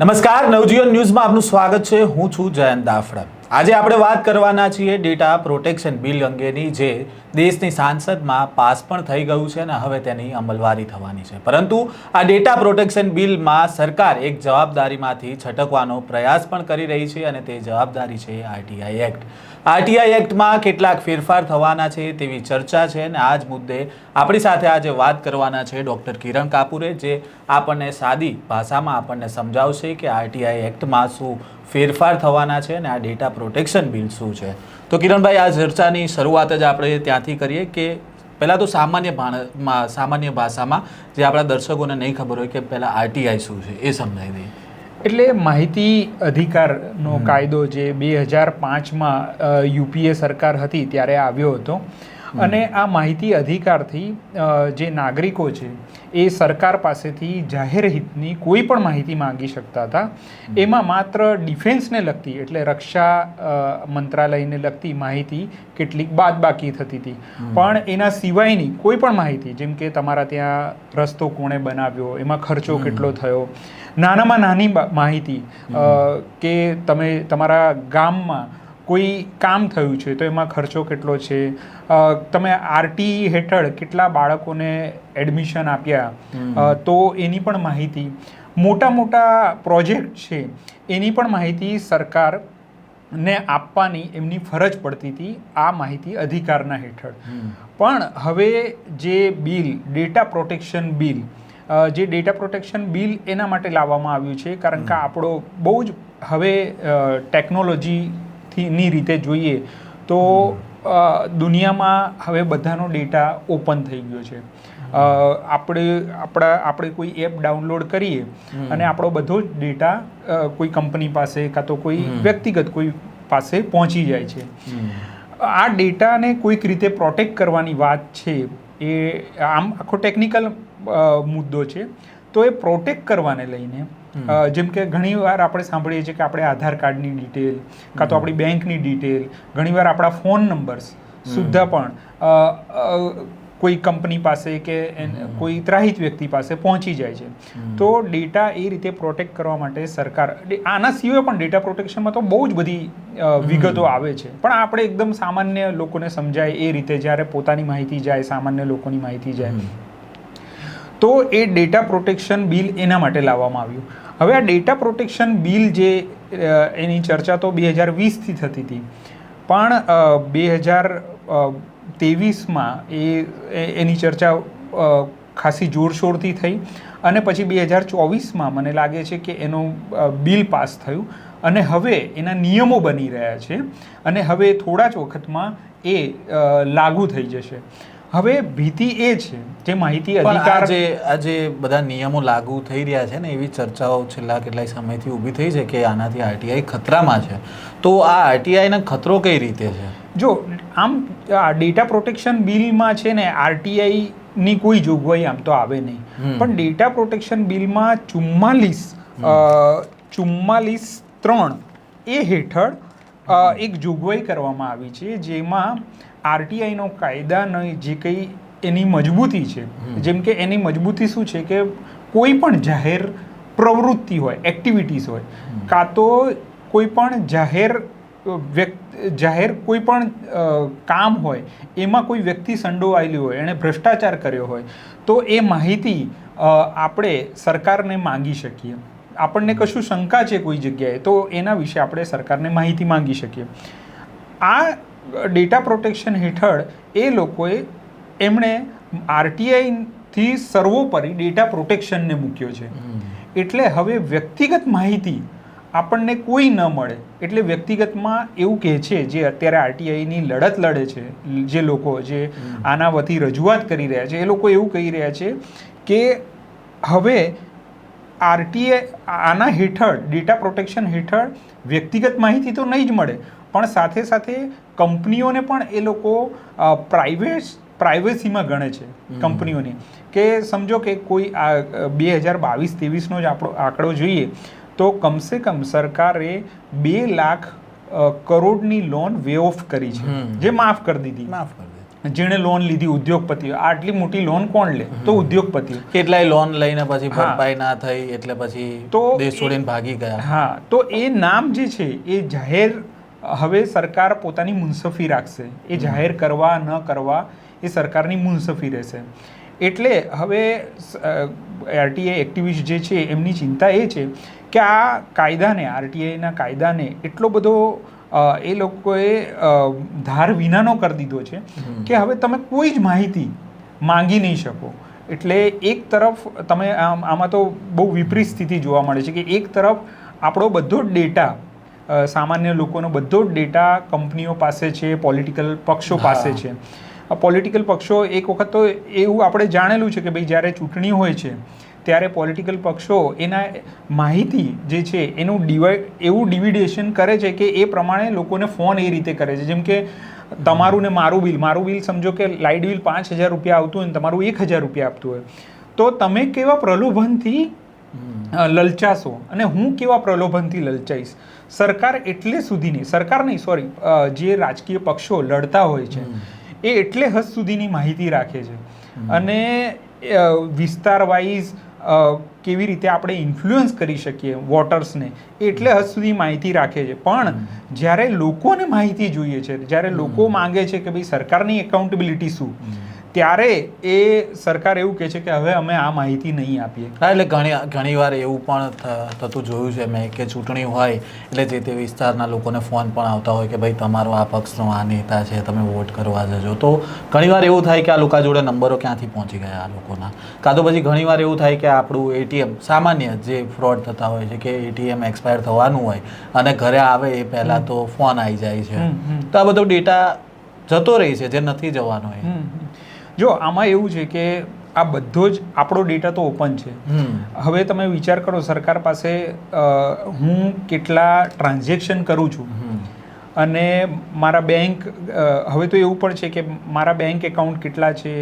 નમસ્કાર, નવજીવન ન્યૂઝમાં આપનું સ્વાગત છે. હું છું જયંત દાફડા. આજે આપણે વાત કરવાના છીએ ડેટા પ્રોટેક્શન બિલ અંગેની, જે દેશની સાંસદમાં પાસ પણ થઈ ગયું છે અને હવે તેની અમલવારી થવાની છે. પરંતુ આ ડેટા પ્રોટેક્શન બિલમાં સરકાર એક જવાબદારીમાંથી છટકવાનો પ્રયાસ પણ કરી રહી છે અને તે જવાબદારી છે આરટીઆઈ એક્ટ. આરટીઆઈ એક્ટમાં કેટલાક ફેરફાર થવાના છે તેવી ચર્ચા છે અને આ જ મુદ્દે આપણી સાથે આજે વાત કરવાના છે ડૉક્ટર કિરણ કાપુરે, જે આપણને સાદી ભાષામાં આપણને સમજાવશે કે આરટીઆઈ એક્ટમાં શું ફેરફાર થવાના છે અને આ ડેટા પ્રોટેક્શન બિલ શું છે. તો કિરણભાઈ, આ ચર્ચાની શરૂઆત જ આપણે ત્યાંથી કરીએ કે પહેલાં તો સામાન્ય સામાન્ય ભાષામાં જે આપણા દર્શકોને નહીં ખબર હોય કે પહેલાં આરટીઆઈ શું છે એ સમજાવી દઈએ. એટલે માહિતી અધિકારનો કાયદો જે બે હજાર પાંચમાં યુપીએ સરકાર હતી ત્યારે આવ્યો હતો. અને આ માહિતી અધિકારથી જે નાગરિકો છે એ સરકાર પાસેથી જાહેર હિતની કોઈ પણ માહિતી માંગી શકતા હતા. એમાં માત્ર ડિફેન્સને લગતી એટલે રક્ષા મંત્રાલયને લગતી માહિતી કેટલીક બાદબાકી થતી હતી. પણ એના સિવાયની કોઈ પણ માહિતી જેમ કે તમારા ત્યાં રસ્તો કોણે બનાવ્યો એમાં ખર્ચો કેટલો થયો નાનામાં નાની માહિતી કે તમે તમારા ગામમાં કોઈ કામ થયું છે તો એમાં ખર્ચો કેટલો છે? તમે આરટી હેઠળ કેટલા બાળકોને એડમિશન આપ્યા? તો એની પણ માહિતી. મોટા મોટા પ્રોજેક્ટ છે એની પણ માહિતી સરકાર ને આપવાની એમની ફરજ પડતી હતી આ માહિતી અધિકારના હેઠળ. પણ હવે જે બિલ ડેટા પ્રોટેક્શન બિલ જે ડેટા પ્રોટેક્શન બિલ એના માટે લાવવામાં આવ્યું છે કારણ કે આપણો બહુ જ હવે ટેકનોલોજીની રીતે જોઈએ તો દુનિયામાં હવે બધાનો ડેટા ઓપન થઈ ગયો છે. આપણે આપણા આપણે કોઈ એપ ડાઉનલોડ કરીએ અને આપણો બધો જ ડેટા કોઈ કંપની પાસે કાં તો કોઈ વ્યક્તિગત કોઈ પાસે પહોંચી જાય છે. આ ડેટાને કોઈક રીતે પ્રોટેક્ટ કરવાની વાત છે એ આમ આખો ટેકનિકલ મુદ્દો છે. તો એ પ્રોટેક્ટ કરવાને લઈને જેમ કે ઘણીવાર આપણે સાંભળીએ છીએ કે આપણે આધાર કાર્ડની ડિટેલ કાં તો આપણી બેંકની ડિટેલ ઘણીવાર આપણા ફોન નંબર્સ સુદ્ધા પણ કોઈ કંપની પાસે કે કોઈ ત્રાહિત વ્યક્તિ પાસે પહોંચી જાય છે. તો ડેટા એ રીતે પ્રોટેક્ટ કરવા માટે સરકાર આના સિવાય પણ ડેટા પ્રોટેક્શનમાં તો બહુ જ બધી વિગતો આવે છે. પણ આપણે એકદમ સામાન્ય લોકોને સમજાય એ રીતે જ્યારે પોતાની માહિતી જાય સામાન્ય લોકોની માહિતી જાય. તો એ ડેટા પ્રોટેક્શન બિલ એના માટે લાવવામાં આવ્યું. હવે આ ડેટા પ્રોટેક્શન બિલ જે એની ચર્ચા તો બે હજાર વીસથી થતી હતી. પણ બે હજાર ત્રેવીસમાં એ એની ચર્ચા ખાસી જોરશોરથી થઈ. અને પછી બે હજાર ચોવીસમાં મને લાગે છે કે એનું બિલ પાસ થયું. અને હવે એના નિયમો બની રહ્યા છે. અને હવે થોડા જ વખતમાં એ લાગુ થઈ જશે. હવે ભીતિ એ છે જે માહિતી અધિકાર જે આજે બધા નિયમો લાગુ થઈ રહ્યા છે ને એવી ચર્ચાઓ છેલ્લા કેટલાય સમયથી ઊભી થઈ છે કે આનાથી આરટીઆઈ ખતરામાં છે. તો આ આરટીઆઈનો ખતરો કઈ રીતે છે? જો આમ આ ડેટા પ્રોટેક્શન બિલમાં છે ને આરટીઆઈ ની કોઈ જોગવાઈ આમ તો આવે નહીં. પણ ડેટા પ્રોટેક્શન બિલમાં ચુમ્માલીસ ચુમ્માલીસ ત્રણ એ હેઠળ એક જોગવાઈ કરવામાં આવી છે જેમાં આરટીઆઈનો કાયદાનો જે કંઈ એની મજબૂતી છે. જેમ કે એની મજબૂતી શું છે કે કોઈ પણ જાહેર પ્રવૃત્તિ હોય એક્ટિવિટીઝ હોય કાં તો કોઈ પણ જાહેર વ્યક્તિ જાહેર કોઈ પણ કામ હોય એમાં કોઈ વ્યક્તિ સંડોવાયેલી હોય એણે ભ્રષ્ટાચાર કર્યો હોય તો એ માહિતી આપણે સરકારને માંગી શકીએ. આપણને કશું શંકા છે કોઈ જગ્યાએ તો એના વિશે આપણે સરકારને માહિતી માંગી શકીએ. આ ડેટા પ્રોટેક્શન હેઠળ એ લોકોએ એમણે આરટીઆઈથી સર્વોપરી ડેટા પ્રોટેક્શનને મૂક્યો છે. એટલે હવે વ્યક્તિગત માહિતી આપણને કોઈ ન મળે. એટલે વ્યક્તિગતમાં એવું કહે છે જે અત્યારે આરટીઆઈની લડત લડે છે જે લોકો જે આના વતી રજૂઆત કરી રહ્યા છે એ લોકો એવું કહી રહ્યા છે કે હવે આરટીઆઈ આના હેઠળ ડેટા પ્રોટેક્શન હેઠળ વ્યક્તિગત માહિતી તો નહીં જ મળે પણ સાથે સાથે કંપનીઓને પણ એ લોકો પ્રાઇવેટ પ્રાઇવેસીમાં ગણે છે કંપનીઓની. કે સમજો કે કોઈ આ બે હજાર બાવીસ ત્રેવીસનો જ આપણો આંકડો જોઈએ તો કમસે કમ સરકારે બે લાખ કરોડની લોન વે ઓફ કરી છે. જે માફ કરી દીધી. માફ કરી જેણે લોન લીધી ઉદ્યોગપતિઓ. આટલી મોટી લોન કોણ લે? તો ઉદ્યોગપતિઓ. કેટલાય લોન લઈને પછી. ભરપાઈ ના થઈ એટલે પછી તો દેશ છોડીને ભાગી ગયા. હા તો એ નામ જે છે એ જાહેર હવે સરકાર પોતાની મુનસફી રાખશે. એ જાહેર કરવા ન કરવા એ સરકારની મુનસફી રહેશે. એટલે હવે આરટીઆઈ એક્ટિવિસ્ટ જે છે એમની ચિંતા એ છે કે આ કાયદાને આરટીઆઈના કાયદાને એટલો બધો એ લોકોએ ધાર વિનાનો કરી દીધો છે કે હવે તમે કોઈ જ માહિતી માંગી નહીં શકો. એટલે એક તરફ તમે આમ આમાં તો બહુ વિપરીત સ્થિતિ જોવા મળે છે કે એક તરફ આપણો બધો ડેટા સામાન્ય લોકોનો બધો જ ડેટા કંપનીઓ પાસે છે પોલિટિકલ પક્ષો પાસે છે. પોલિટિકલ પક્ષો એક વખત તો એવું આપણે જાણેલું છે કે ભાઈ જ્યારે ચૂંટણી હોય છે ત્યારે પોલિટિકલ પક્ષો એના માહિતી જે છે એનું ડિવાઈડ એવું ડિવિડેશન કરે છે કે એ પ્રમાણે લોકોને ફોન એ રીતે કરે છે. જેમ કે તમારું ને મારું બિલ મારું બિલ સમજો કે લાઇટ બિલ પાંચ હજાર રૂપિયા આવતું હોય ને તમારું એક હજાર રૂપિયા આપતું હોય. તો તમે કેવા પ્રલોભનથી લલચાશો. અને હું કેવા પ્રલોભનથી લલચાઈશ? સરકાર એટલે સુધીની સરકાર નહીં સોરી જે રાજકીય પક્ષો લડતા હોય છે એ એટલે હદ સુધીની માહિતી રાખે છે. અને વિસ્તાર વાઇઝ કેવી રીતે આપણે ઇન્ફ્લુઅન્સ કરી શકીએ વોટર્સને એ એટલે હદ સુધી માહિતી રાખે છે. પણ જ્યારે લોકોને માહિતી જોઈએ છે જ્યારે લોકો માંગે છે કે ભાઈ સરકારની એકાઉન્ટેબિલિટી શું? ત્યારે એ સરકાર એવું કહે છે કે હવે અમે આ માહિતી નહીં આપીએ. હા એટલે ઘણી વાર એવું પણ થતું જોયું છે મેં કે ચૂંટણી હોય એટલે જે તે વિસ્તારના લોકોને ફોન પણ આવતા હોય કે ભાઈ તમારો આ પક્ષનો આ નેતા છે તમે વોટ કરવા જજો. તો ઘણી વાર એવું થાય કે આ લોકો જોડે નંબરો ક્યાંથી પહોંચી ગયા આ લોકોના? કાં તો પછી ઘણી વાર એવું થાય કે આપણું એટીએમ સામાન્ય જે ફ્રોડ થતા હોય છે કે એટીએમ એક્સપાયર થવાનું હોય અને ઘરે આવે એ પહેલાં તો ફોન આવી જાય છે. તો આ બધો ડેટા જતો રહી છે જે નથી જવાનો એ. જો આમાં એવું છે કે આ બધો જ આપણો ડેટા તો ઓપન છે. હવે તમે વિચાર કરો સરકાર પાસે હું કેટલા ટ્રાન્ઝેક્શન કરું છું. અને મારા બેંક હવે તો એવું પણ છે કે મારા બેંક એકાઉન્ટ કેટલા છે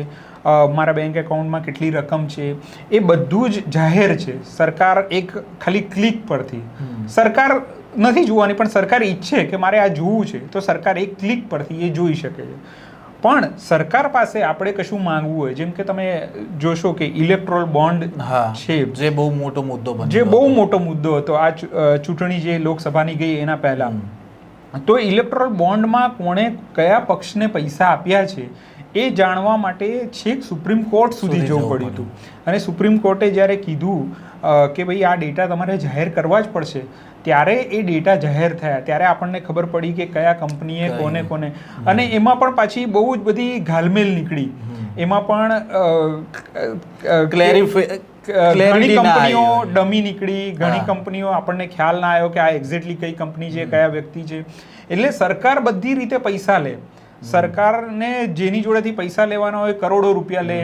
મારા બેંક એકાઉન્ટમાં કેટલી રકમ છે એ બધું જ જાહેર છે. સરકાર એક ખાલી ક્લિક પરથી. સરકાર નથી જોવાની પણ સરકાર ઈચ્છે કે મારે આ જોવું છે. તો સરકાર એક ક્લિક પરથી એ જોઈ શકે છે. પણ સરકાર પાસે આપણે કશું માંગવું હોય જેમ કે તમે જોશો કે ઇલેક્ટ્રોલ બોન્ડ હા છે. જે બહુ મોટો મુદ્દો જે બહુ મોટો મુદ્દો હતો. આ ચૂંટણી જે લોકસભાની ગઈ એના પહેલા. તો ઇલેક્ટ્રોલ બોન્ડમાં કોણે કયા પક્ષને પૈસા આપ્યા છે એ જાણવા માટે છેક સુપ્રીમ કોર્ટ સુધી જવું પડ્યું હતું. અને સુપ્રીમ કોર્ટે જ્યારે કીધું કે ભાઈ આ ડેટા તમારે જાહેર કરવા જ પડશે. ત્યારે એ ડેટા જાહેર થયા. ત્યારે આપણને ખબર પડી કે કયા કંપનીએ. કોને કોને. અને એમાં પણ પાછી બહુ જ બધી ઘાલમેલ નીકળી. એમાં પણ ઘણી કંપનીઓ ડમી નીકળી. ઘણી કંપનીઓ આપણને ખ્યાલ ના આવ્યો કે આ એક્ઝેક્ટલી કઈ કંપની છે કયા વ્યક્તિ છે. એટલે સરકાર બધી રીતે પૈસા લે. સરકારને જેની જોડેથી પૈસા લેવાના હોય કરોડો રૂપિયા લે.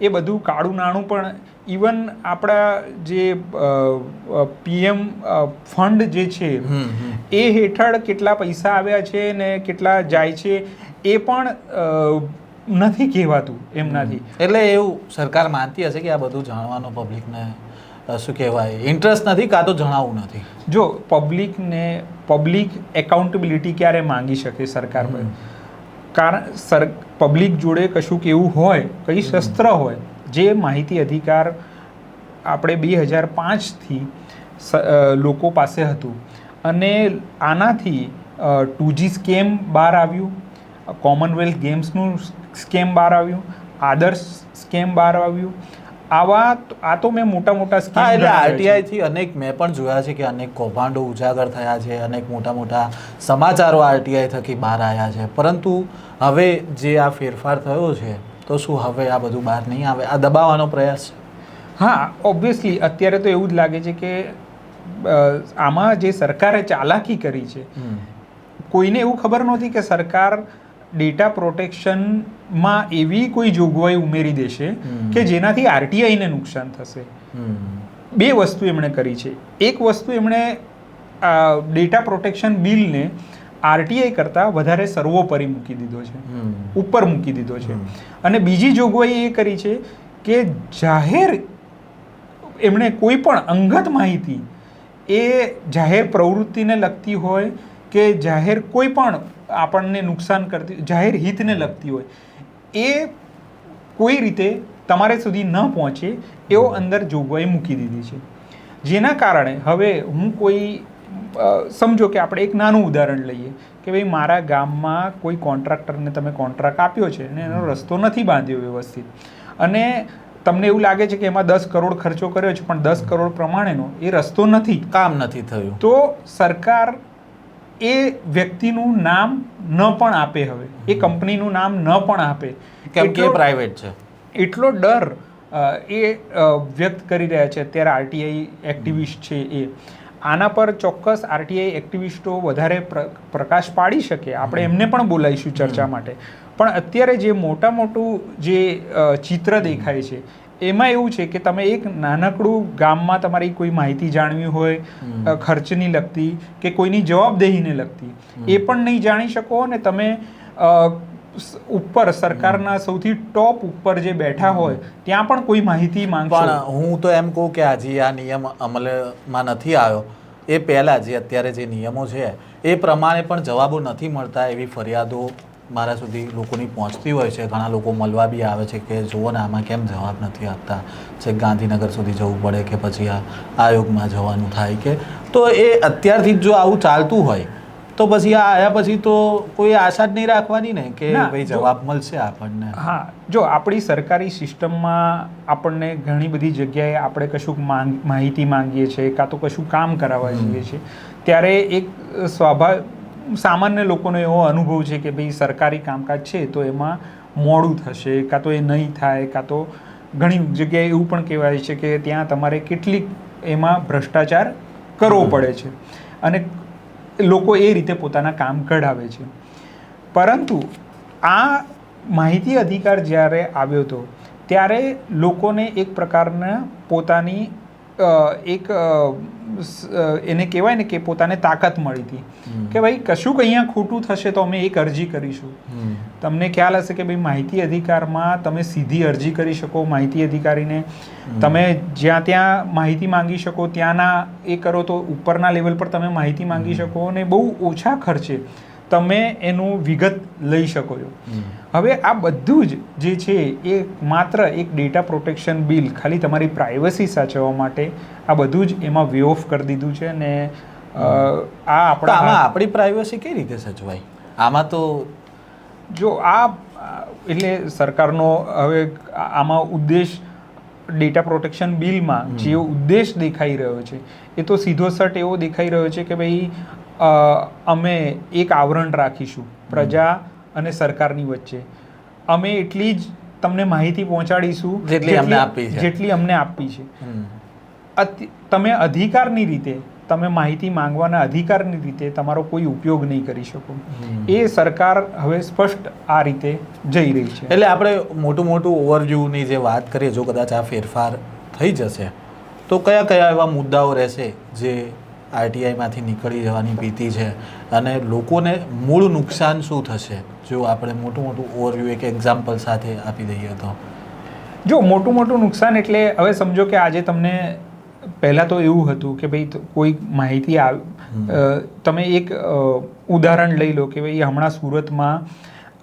એ બધું કાળું નાણું પણ ઇવન આપણા જે પીએમ ફંડ જે છે. એ હેઠળ કેટલા પૈસા આવ્યા છે ને કેટલા જાય છે એ પણ નથી કહેવાતું એમનાથી એટલે એવું સરકાર માનતી હશે કે આ બધું જાણવાનો પબ્લિકને શું કહેવાય ઇન્ટરેસ્ટ નથી કાં તો જણાવવું નથી. જો પબ્લિકને પબ્લિક એકાઉન્ટેબિલિટી ક્યારે માંગી શકે સરકાર પર? કારણ સર પબ્લિક જોડે કશુંક એવું હોય કઈ શસ્ત્ર હોય જે માહિતી અધિકાર આપણે બે હજાર પાંચથી લોકો પાસે હતું. અને આનાથી ટુ જી સ્કેમ બહાર આવ્યું કોમનવેલ્થ ગેમ્સનું સ્કેમ બહાર આવ્યું આદર્શ સ્કેમ બહાર આવ્યું. આવા આ તો મેં મોટા મોટા સ્કેમ એટલે આરટીઆઈથી અનેક મેં પણ જોયા છે કે અનેક કૌભાંડો ઉજાગર થયા છે અનેક મોટા મોટા સમાચારો આરટીઆઈ થકી બહાર આવ્યા છે. પરંતુ હવે જે આ ફેરફાર થયો છે તો શું હવે આ બધું બહાર નહીં આવે? આ દબાવવાનો પ્રયાસ છે. હા ઓબ્વિયસલી અત્યારે તો એવું જ લાગે છે કે આમાં જે સરકારે ચાલાકી કરી છે કોઈને એવું ખબર નહોતી કે સરકાર ડેટા પ્રોટેક્શનમાં એવી કોઈ જોગવાઈ ઉમેરી દેશે કે જેનાથી આરટીઆઈને નુકસાન થશે. બે વસ્તુ એમણે કરી છે. એક વસ્તુ એમણે ડેટા પ્રોટેક્શન બિલને આરટીઆઈ કરતાં વધારે સર્વોપરી મૂકી દીધો છે. ઉપર મૂકી દીધો છે. અને બીજી જોગવાઈ એ કરી છે કે જાહેર એમણે કોઈ પણ અંગત માહિતી એ જાહેર પ્રવૃત્તિને લગતી હોય કે જાહેર કોઈ પણ આપણને નુકસાન કરતી જાહેર હિતને લગતી હોય એ કોઈ રીતે તમારે સુધી ન પહોંચે એવો અંદર જોગવાઈ મૂકી દીધી છે. જેના કારણે હવે હું કોઈ સમજો કે આપણે એક નાનું ઉદાહરણ લઈએ કે ભાઈ મારા ગામમાં કોઈ કોન્ટ્રાક્ટરને તમે કોન્ટ્રાક્ટ આપ્યો છે અને એનો રસ્તો નથી બાંધ્યો વ્યવસ્થિત. અને તમને એવું લાગે છે કે એમાં દસ કરોડ ખર્ચો કર્યો છે પણ દસ કરોડ પ્રમાણેનો એ રસ્તો નથી. કામ નથી થયું. તો સરકાર એ વ્યક્તિનું નામ ન પણ આપે હવે. એ કંપનીનું નામ ન પણ આપે. કેમ કે પ્રાઇવેટ છે. એટલો ડર એ વ્યક્ત કરી રહ્યા છે. અત્યારે આરટીઆઈ એક્ટિવિસ્ટ છે એ. આના પર ચોક્કસ આરટીઆઈ એક્ટિવિસ્ટો વધારે પ્ર- પ્રકાશ પાડી શકે. આપણે એમને પણ બોલાવીશું ચર્ચા માટે. પણ અત્યારે જે મોટા મોટું જે ચિત્ર દેખાય છે એમાં એવું છે કે તમે એક નાનકડું ગામમાં તમારી કોઈ માહિતી જાણવી હોય ખર્ચની લગતી કે કોઈની જવાબદેહીને લગતી એ પણ નહીં જાણી શકો અને તમે ઉપર સરકારના સૌથી ટોપ ઉપર જે બેઠા હોય ત્યાં પણ કોઈ માહિતી માંગશો? પણ હું તો એમ કહું કે આજે આ નિયમ અમલમાં નથી આવ્યો. એ પહેલાં જે અત્યારે જે નિયમો છે એ પ્રમાણે પણ જવાબો નથી મળતા એવી ફરિયાદો મારા સુધી લોકોની પહોંચતી હોય છે. ઘણા લોકો મળવા બી આવે છે કે જુઓ ને આમાં કેમ જવાબ નથી આપતા. છે ગાંધીનગર સુધી જવું પડે કે પછી આ આયોગમાં જવાનું થાય કે. તો એ અત્યારથી જ જો આવું ચાલતું હોય તો પછી આ આવ્યા પછી તો કોઈ આશા જ નહીં રાખવાની ને કે ભાઈ જવાબ મળશે આપણને. હા જો આપણી સરકારી સિસ્ટમમાં આપણને ઘણી બધી જગ્યાએ આપણે કશુંક માંગ માહિતી માંગીએ છીએ કાં તો કશું કામ કરાવવા જઈએ છીએ ત્યારે એક સ્વાભાવિક સામાન્ય લોકોનો એવો અનુભવ છે કે ભાઈ સરકારી કામકાજ છે તો એમાં મોડું થશે કાં તો એ નહીં થાય કાં તો ઘણી જગ્યાએ એવું પણ કહેવાય છે કે ત્યાં તમારે કેટલીક એમાં ભ્રષ્ટાચાર કરવો પડે છે. અને લોકો એ રીતે પોતાના કામ કઢાવે છે. પરંતુ આ માહિતી અધિકાર જ્યારે આવ્યો હતો, ત્યારે લોકોને એક પ્રકારના પોતાની એક એને કહેવાય ને કે પોતાને તાકાત મળી હતી. કે ભાઈ કશુંક અહીંયા ખોટું થશે તો અમે એક અરજી કરીશું. તમને ખ્યાલ હશે કે ભાઈ માહિતી અધિકારમાં તમે સીધી અરજી કરી શકો માહિતી અધિકારીને. તમે જ્યાં ત્યાં માહિતી માંગી શકો ત્યાંના એ કરો તો ઉપરના લેવલ પર તમે માહિતી માંગી શકો અને બહુ ઓછા ખર્ચે તમે એનું વિગત લઈ શકો છો. હવે આ બધું જ જે છે એ માત્ર એક ડેટા પ્રોટેક્શન બિલ ખાલી તમારી પ્રાઇવસી સાચવવા માટે આ બધું જ એમાં વે ઓફ કરી દીધું છે અને આ આપણા આમાં આપણા પ્રાઇવસી કઈ રીતે સચવાય? આમાં તો જો આ એટલે સરકારનો હવે આમાં ઉદ્દેશ ડેટા પ્રોટેક્શન બિલમાં જે ઉદ્દેશ દેખાઈ રહ્યો છે એ તો સીધો સટ એવો દેખાઈ રહ્યો છે કે ભાઈ અમે એક આવરણ રાખીશું પ્રજા અને સરકારની વચ્ચે. અમે એટલી જ તમને માહિતી પહોંચાડીશું જેટલી અમને આપી છે. જેટલી અમને આપી છે. તમે અધિકારની રીતે તમે માહિતી માંગવાના અધિકારની રીતે તમારો કોઈ ઉપયોગ નહીં કરી શકો. એ સરકાર હવે સ્પષ્ટ આ રીતે જઈ રહી છે. એટલે આપણે મોટું મોટું ઓવરવ્યૂની જે વાત કરીએ જો કદાચ આ ફેરફાર થઈ જશે તો કયા કયા એવા મુદ્દાઓ રહેશે જે આરટીઆઈમાંથી નીકળી જવાની ભીતિ છે. અને લોકોને મૂળ નુકસાન શું થશે? જો આપણે મોટું મોટું ઓવરવ્યૂ એક એક્ઝામ્પલ સાથે આપી દઈએ તો. જો મોટું મોટું નુકસાન એટલે હવે સમજો કે આજે તમને પહેલાં તો એવું હતું કે ભાઈ કોઈ માહિતી આવ તમે એક ઉદાહરણ લઈ લો કે ભાઈ હમણાં સુરતમાં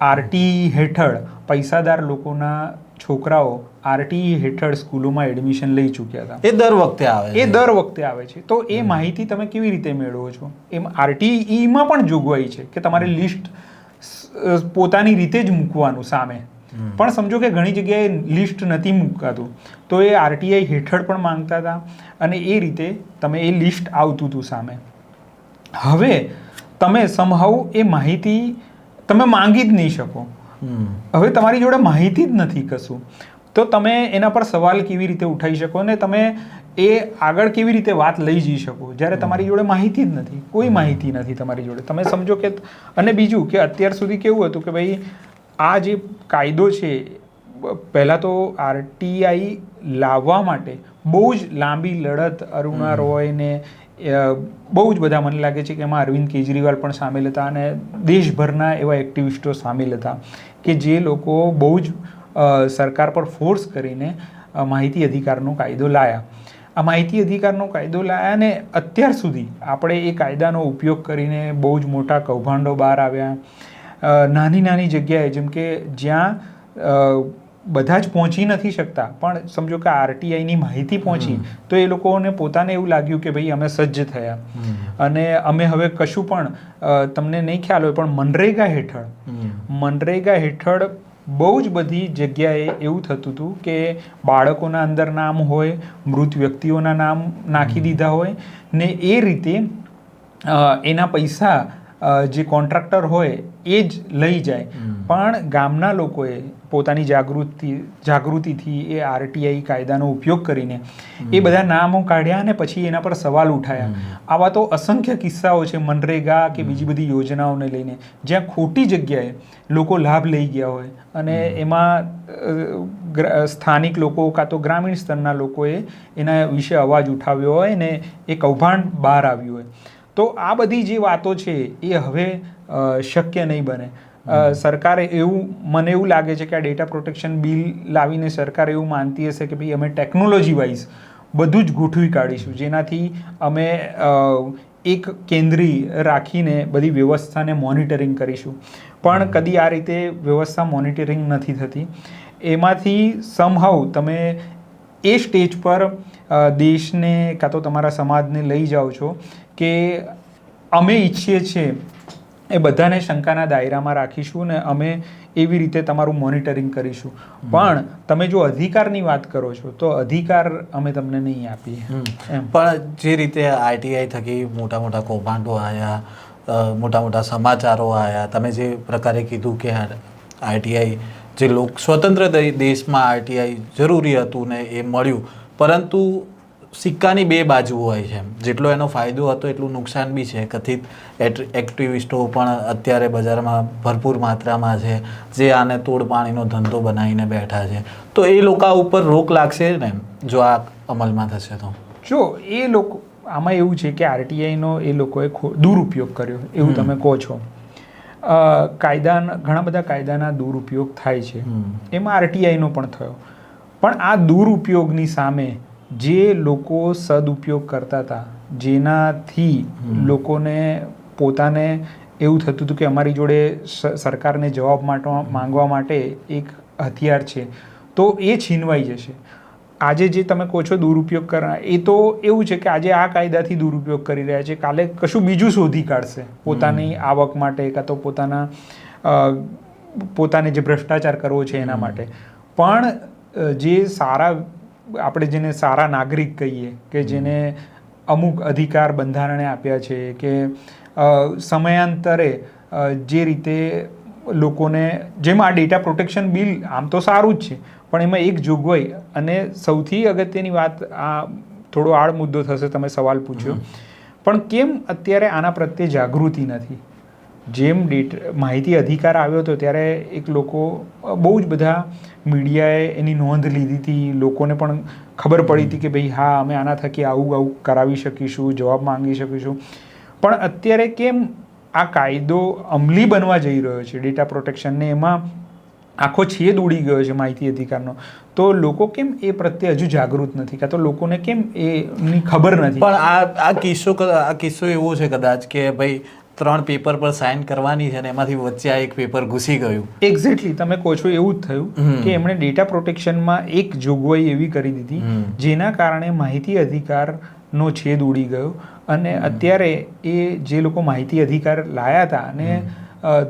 આરટી હેઠળ પૈસાદાર લોકોના છોકરાઓ આરટી હેઠળ સ્કૂલોમાં એડમિશન લઈ ચૂક્યા હતા. એ દર વખતે આવે એ દર વખતે આવે છે. તો એ માહિતી તમે કેવી રીતે મેળવો છો? એમ આરટીઈમાં પણ જોગવાઈ છે કે તમારે લિસ્ટ પોતાની રીતે જ મૂકવાનું સામે. પણ સમજો કે ઘણી જગ્યાએ લિસ્ટ નથી મૂકાતું. તો એ આરટીઆઈ હેઠળ પણ માંગતા હતા અને એ રીતે તમે એ લિસ્ટ આવતું હતું સામે. હવે તમે સમહાવ એ માહિતી તમે માંગી જ નહીં શકો. હવે તમારી જોડે માહિતી જ નથી કશું. તો તમે એના પર સવાલ કેવી રીતે ઉઠાવી શકો ને તમે એ આગળ કેવી રીતે વાત લઈ જઈ શકો? જ્યારે તમારી જોડે માહિતી જ નથી કોઈ માહિતી નથી તમારી જોડે. તમે સમજો કે અને બીજું કે અત્યાર સુધી કેવું હતું કે ભાઈ આ જે કાયદો છે પહેલાં તો આરટીઆઈ લાવવા માટે બહુ જ લાંબી લડત અરુણા રોય ને બહુ જ બધા મને લાગે છે કે એમાં અરવિંદ કેજરીવાલ પણ સામેલ હતા અને દેશભરના એવા એક્ટિવિસ્ટો સામેલ હતા કે જે લોકો બહુ જ સરકાર પર ફોર્સ કરીને માહિતી અધિકારનો કાયદો લાયા. આ માહિતી અધિકારનો કાયદો લાયા અને અત્યાર સુધી આપણે એ કાયદાનો ઉપયોગ કરીને બહુ જ મોટા કૌભાંડો બહાર આવ્યા. નાની નાની જગ્યાએ જેમ કે જ્યાં બધા જ પહોંચી નથી શકતા પણ સમજો કે આરટીઆઈની માહિતી પહોંચી તો એ લોકોને પોતાને એવું લાગ્યું કે ભાઈ અમે સજ્જ થયા. અને અમે હવે કશું પણ તમને નહીં ખ્યાલ હોય પણ મનરેગા હેઠળ મનરેગા હેઠળ બહુ જ બધી જગ્યાએ એવું થતું હતું કે બાળકોના અંદર નામ હોય મૃત વ્યક્તિઓના નામ નાખી દીધા હોય ને એ રીતે એના પૈસા જે કોન્ટ્રાક્ટર હોય એ જ લઈ જાય. પણ ગામના લોકોએ પોતાની જાગૃતિ જાગૃતિથી એ આરટીઆઈ કાયદાનો ઉપયોગ કરીને એ બધા નામો કાઢ્યા અને પછી એના પર સવાલ ઉઠાયા. આવા તો અસંખ્ય કિસ્સાઓ છે મનરેગા કે બીજી બધી યોજનાઓને લઈને. જ્યાં ખોટી જગ્યાએ લોકો લાભ લઈ ગયા હોય અને એમાં સ્થાનિક લોકો કાં તો ગ્રામીણ સ્તરના લોકોએ એના વિશે અવાજ ઉઠાવ્યો હોય ને એ કૌભાંડ બહાર આવ્યું હોય. તો આ બધી જે વાતો છે એ હવે શક્ય નહીં બને. સરકારે એવું મને એવું લાગે છે કે આ ડેટા પ્રોટેક્શન બિલ લાવીને સરકાર એવું માનતી હશે કે ભાઈ અમે ટેકનોલોજી વાઇઝ બધું જ ગોઠવી કાઢીશું. જેનાથી અમે એક કેન્દ્રી રાખીને બધી વ્યવસ્થાને મોનિટરિંગ કરીશું. પણ કદી આ રીતે વ્યવસ્થા મોનિટરિંગ નથી થતી. એમાંથી સમહાઉ તમે એ સ્ટેજ પર દેશને કાં તો તમારા સમાજને લઈ જાઓ છો કે અમે ઈચ્છીએ છીએ એ બધાને શંકાના દાયરામાં રાખીશું ને અમે એવી રીતે તમારું મોનિટરિંગ કરીશું. પણ તમે જો અધિકારની વાત કરો છો તો અધિકાર અમે તમને નહીં આપીએ. એમ. પણ જે રીતે આઈટીઆઈ થકી મોટા મોટા કૌભાંડો આવ્યા મોટા મોટા સમાચારો આવ્યા તમે જે પ્રકારે કીધું કે આઈટીઆઈ જે લોક સ્વતંત્ર દેશમાં આરટીઆઈ જરૂરી હતું ને એ મળ્યું. પરંતુ સિક્કાની બે બાજુ હોય છે જેટલો એનો ફાયદો હતો એટલું નુકસાન બી છે. કથિત એક્ટિવિસ્ટો પણ અત્યારે બજારમાં ભરપૂર માત્રામાં છે. જે આને તોડપાણીનો ધંધો બનાવીને બેઠા છે. તો એ લોકો ઉપર રોક લાગશે ને જો આ અમલમાં થશે તો. જો એ લોકો આમાં એવું છે કે આરટીઆઈનો એ લોકોએ દુરુપયોગ કર્યો. એવું તમે કહો છો. કાયદાના ઘણા બધા કાયદાના દુરુપયોગ થાય છે. એમાં આરટીઆઈનો પણ થયો. પણ આ દુરુપયોગની સામે જે લોકો સદુપયોગ કરતા હતા જેનાથી લોકોને પોતાને એવું થતું હતું કે અમારી જોડે સરકારને જવાબ માટે માંગવા માટે એક હથિયાર છે તો એ છીનવાઈ જશે. આજે જે તમે કહો છો દુરુપયોગ કરવા એ તો એવું છે કે આજે આ કાયદાથી દુરુપયોગ કરી રહ્યા છે. કાલે કશું બીજું શોધી કાઢશે. પોતાની આવક માટે કાં તો પોતાના પોતાને જે ભ્રષ્ટાચાર કરવો છે એના માટે. પણ જે સારા આપણે જેને સારા નાગરિક કહીએ કે જેને અમુક અધિકાર બંધારણે આપ્યા છે કે સમયાંતરે જે રીતે લોકોને જેમ આ ડેટા પ્રોટેક્શન બિલ આમ તો સારું જ છે પણ એમાં એક જોગવાઈ અને સૌથી અગત્યની વાત આ થોડો આડ મુદ્દો થશે તમે સવાલ પૂછ્યો. પણ કેમ અત્યારે આના પ્રત્યે જાગૃતિ નથી? જેમ ડેટ માહિતી અધિકાર આવ્યો હતો ત્યારે એક લોકો બહુ જ બધા મીડિયાએ એની નોંધ લીધી હતી. લોકોને પણ ખબર પડી હતી કે ભાઈ હા અમે આના થકી આવું આવું કરાવી શકીશું જવાબ માંગી શકીશું. પણ અત્યારે કેમ આ કાયદો અમલી બનવા જઈ રહ્યો છે. ડેટા પ્રોટેક્શનને એમાં આખો છેદ ઉડી ગયો છે માહિતી અધિકારનો. તો લોકો કેમ એ પ્રત્યે હજુ જાગૃત નથી? કાં તો લોકોને કેમ એની ખબર નથી? પણ આ આ કિસ્સો આ કિસ્સો એવો છે કદાચ કે ભાઈ ત્રણ પેપર પર સાઇન કરવાની છે અને એમાંથી વચ્ચે આ એક પેપર ઘૂસી ગયું. એક્ઝેક્ટલી તમે કહો છો એવું જ થયું કે એમણે ડેટા પ્રોટેક્શનમાં એક જોગવાઈ એવી કરી દીધી જેના કારણે માહિતી અધિકારનો છેદ ઉડી ગયો. અને અત્યારે એ જે લોકો માહિતી અધિકાર લાયા હતા અને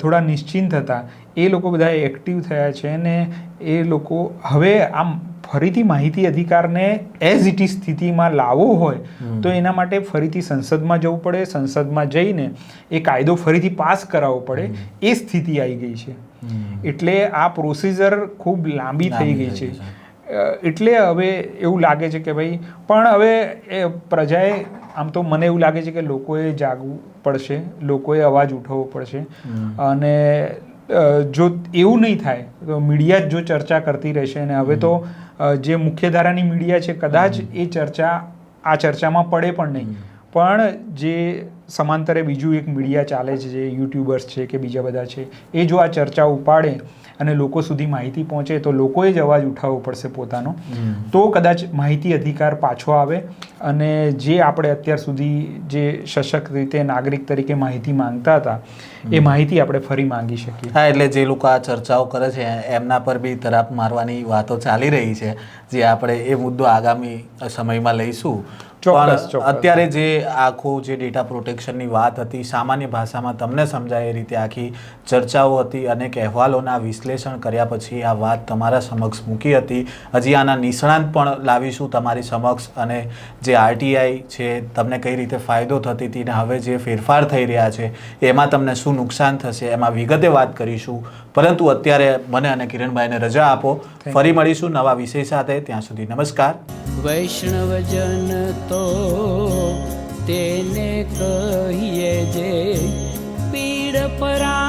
થોડા નિશ્ચિંત હતા એ લોકો બધા એક્ટિવ થયા છે અને એ લોકો હવે આમ ફરીથી માહિતી અધિકારને એઝ ઇટ ઇઝ સ્થિતિમાં લાવવો હોય તો એના માટે ફરીથી સંસદમાં જવું પડે. સંસદમાં જઈને એ કાયદો ફરીથી પાસ કરાવવો પડે. એ સ્થિતિ આવી ગઈ છે. એટલે આ પ્રોસિજર ખૂબ લાંબી થઈ ગઈ છે. એટલે હવે એવું લાગે છે કે ભાઈ પણ હવે એ પ્રજાએ આમ તો મને એવું લાગે છે કે લોકોએ જાગવું પડશે લોકોએ અવાજ ઉઠાવવો પડશે. અને જો એવું નહીં થાય તો મીડિયા જ જો ચર્ચા કરતી રહેશે અને હવે તો જે મુખ્યધારાની મીડિયા છે કદાચ એ ચર્ચા આ ચર્ચામાં પડે પણ નહીં. પણ જે સમાંતરે બીજું એક મીડિયા ચાલે છે જે યુટ્યુબર્સ છે કે બીજા બધા છે એ જો આ ચર્ચા ઉપાડે અને લોકો સુધી માહિતી પહોંચે તો લોકોએ જ અવાજ ઉઠાવવો પડશે પોતાનો. તો કદાચ માહિતી અધિકાર પાછો આવે અને જે આપણે અત્યાર સુધી જે સશક્ત રીતે નાગરિક તરીકે માહિતી માંગતા હતા એ માહિતી આપણે ફરી માંગી શકીએ. હા એટલે જે લોકો આ ચર્ચાઓ કરે છે એમના પર બી તરાપ મારવાની વાતો ચાલી રહી છે જે આપણે એ મુદ્દો આગામી સમયમાં લઈશું. અત્યારે જે આખું જે ડેટા પ્રોટેક્શનની વાત હતી સામાન્ય ભાષામાં તમને સમજાય એ રીતે આખી ચર્ચાઓ હતી અનેક અહેવાલોના વિશ્લેષણ કર્યા પછી આ વાત તમારા સમક્ષ મૂકી હતી. હજી આના નિષ્ણાંત પણ લાવીશું તમારી સમક્ષ અને જે આરટીઆઈ છે તમને કઈ રીતે ફાયદો થતી હતી ને હવે જે ફેરફાર થઈ રહ્યા છે એમાં તમને શું નુકસાન થશે એમાં વિગતે વાત કરીશું. પરંતુ અત્યારે મને અને કિરણભાઈને રજા આપો. ફરી મળીશું નવા વિષય સાથે. ત્યાં સુધી નમસ્કાર. વૈષ્ણવજન તો તેને કહીએ જે પીડ પરા